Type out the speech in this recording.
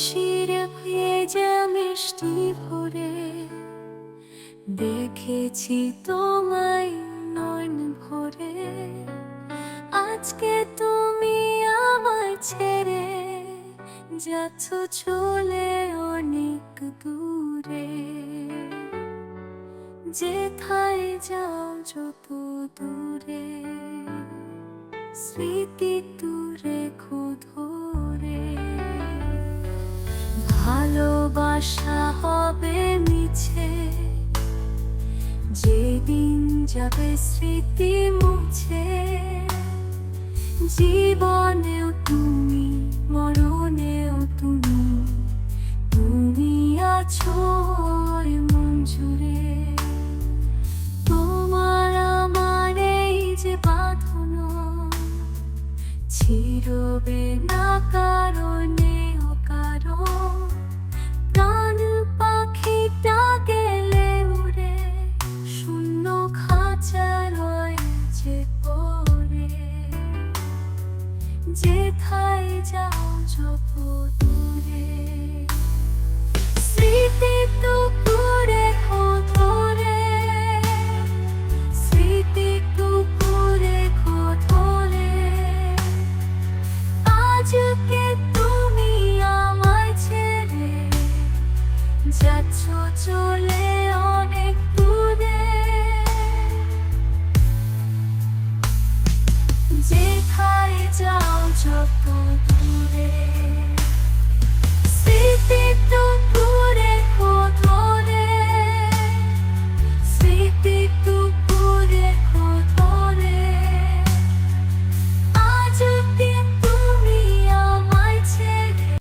শিরে ভেজে মিষ্টি ভরে। দেখেছি তোমায় নয়ন ভরে। আজকে তুমি আমায় ছেড়ে যাচ্ছ চলে অনেক দূরে। যেথায় যাও যত দূরে, স্মৃতি দূরে ধরে আশা হবে মিছে, যেদিন যাবে স্মৃতি মুছে। জীবনেও তুমি, মরণেও তুমি তুমি আছো মন তোমার আমার এই যে বাঁধন, ছিড়বে না কারণে যেথায় যাও যত দূরে।